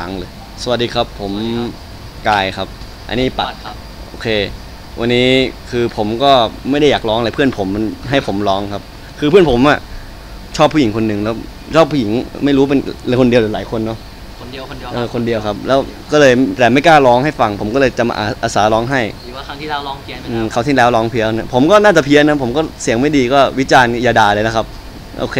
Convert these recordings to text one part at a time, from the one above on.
ล้างเลยสวัสดีครับผมกายครับ อันนี้ปัดครับโอเค วันนี้คือผมก็ไม่ได้อยากร้องอะไรเพื่อนผมมันให้ผมร้องครับ คือเพื่อนผมอะชอบผู้หญิงคนหนึ่งแล้วชอบผู้หญิงไม่รู้เป็นคนเดียวหรือหลายคนเนาะคนเดียวคนเดียวเออคนเดียวครับ แล้วก็เลยแต่ไม่กล้าร้องให้ฟัง ผมก็เลยจะมาอาอาสาร้องให้หรือว่าครั้งที่เราลองเพียนไปอืแล้มวเขาวที่แล้วร้องเพี้ยนผมก็น่าจะเพี้ยนนะผมก็เสียงไม่ดีก็วิจารณ์อย่าด่าเลยนะครับ โอเค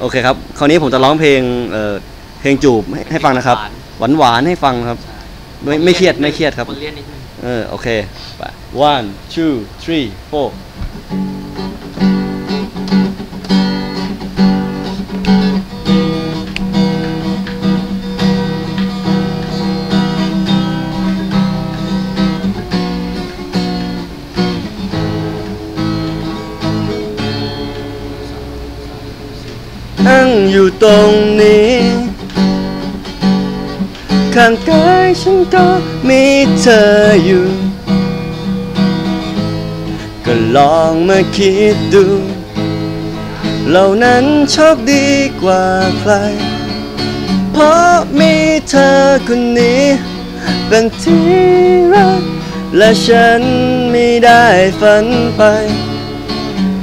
โอเคครับ คราวนี้ผมจะร้องเพลงเอ่อเพลงจูบให้ให้ฟังนะครับ หวาน หวานๆให้ฟังครับ ไม่ไม่เครียดไม่เครียดครับคนเรียนนิดนึงเออโอเคไป one two three four นั่งอยู่ตรงนี้ ข้างกายฉันก็มีเธออยู่ ก็ลองมาคิดดูเรานั้นโชคดีกว่าใคร เพราะมีเธอคนนี้ เป็นที่รัก และฉันไม่ได้ฝันไป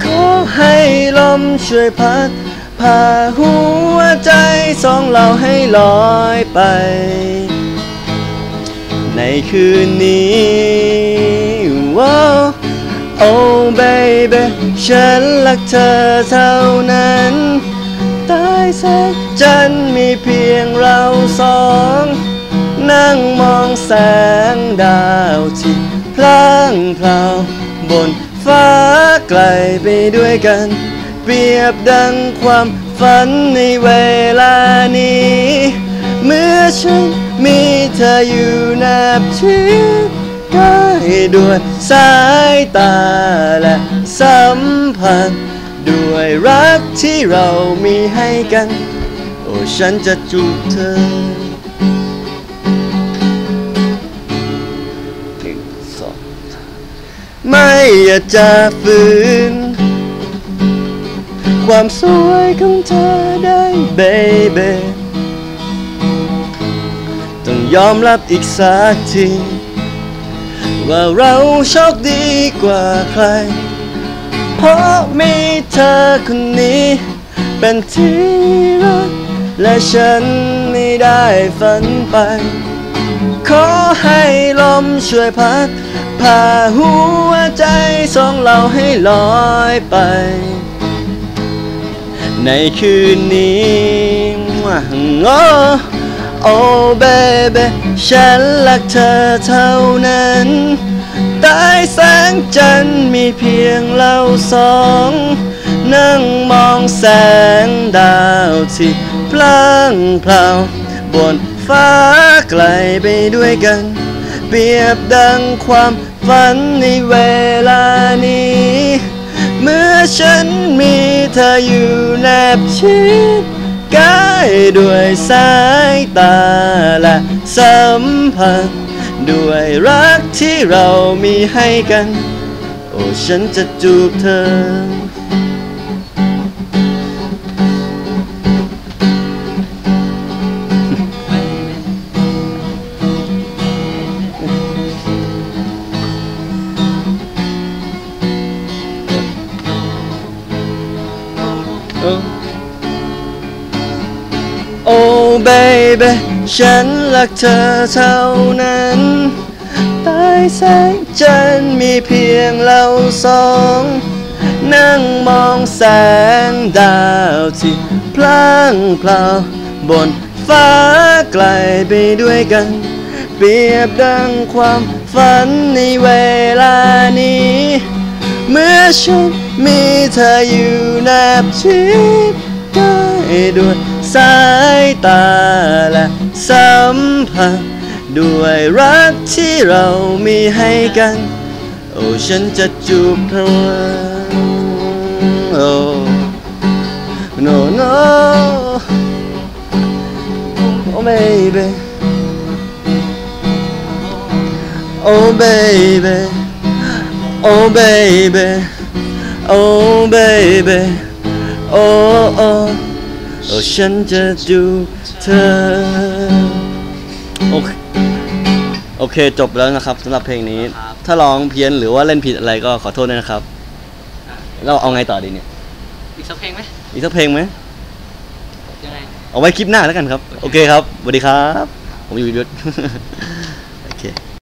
ขอให้ลมช่วยพัดพาหัวใจสองเราให้ลอยไป ในคืนนี้ว้าว โอ้ baby ฉันรักเธอเท่านั้นใต้แสงจันมีเพียงเราสอง นั่งมองแสงดาวที่พลางพราวบนฟ้าไกลไปด้วยกัน เปรียบดังความฝันในเวลานี้ เมื่อฉัน มีเธออยู่แนบชิดใกล้ด้วยสายตาและสัมพันธ์ด้วยรักที่เรามีให้กัน โอ้ฉันจะจูบเธอหนึ่งสองไม่อยากจะฝืน ความสวยของเธอได้ baby ต้อง ยอมรับอีกสักที ว่าเราโชคดีกว่าใคร เพราะมีเธอคนนี้ เป็นที่รัก และฉันไม่ได้ฝันไป ขอให้ลมช่วยพัดพาหัวใจสองเราให้ลอยไป ในคืนนี้โอ้ โอ้เบเบฉันรักเธอเท่านั้นใต้แสงจันทร์มีเพียงเราสอง นั่งมองแสงดาวที่พลางพราวบนฟ้าไกลไปด้วยกัน เปรียบดังความฝันในเวลานี้ เมื่อฉันมีเธออยู่แนบชิด ใกล้ด้วยสายตาและสัมผัส ด้วยรักที่เรามีให้กัน โอ้ฉันจะจูบเธอ baby ฉันรักเธอเท่านั้นใต้แสงจันทร์มีเพียงเราสอง นั่งมองแสงดาวที่พลางพลาวบนฟ้าไกลไปด้วยกัน เปรียบดังความฝันในเวลานี้ เมื่อฉันมีเธออยู่แนบชิดใกล้ด้วย สายตาและสัมพันธ์ด้วยรักที่เรามีให้กัน โอ้ฉันจะจูบเธอโอ้ no no oh baby oh baby oh baby oh baby oh oh โอ้ฉันจะจูบเธอ โอเคโอเคจบแล้วนะครับสำหรับเพลงนี้ครับถ้าร้องเพี้ยนหรือว่าเล่นผิดอะไรก็ขอโทษด้วยนะครับอะเราเอาไงต่อดีเนี่ย อีกสักเพลงไหมอีกสักเพลงไหมยังไง เอาไว้คลิปหน้าแล้วกันครับ โอเคครับสวัสดีครับ ผมอยู่ยุทธโอเค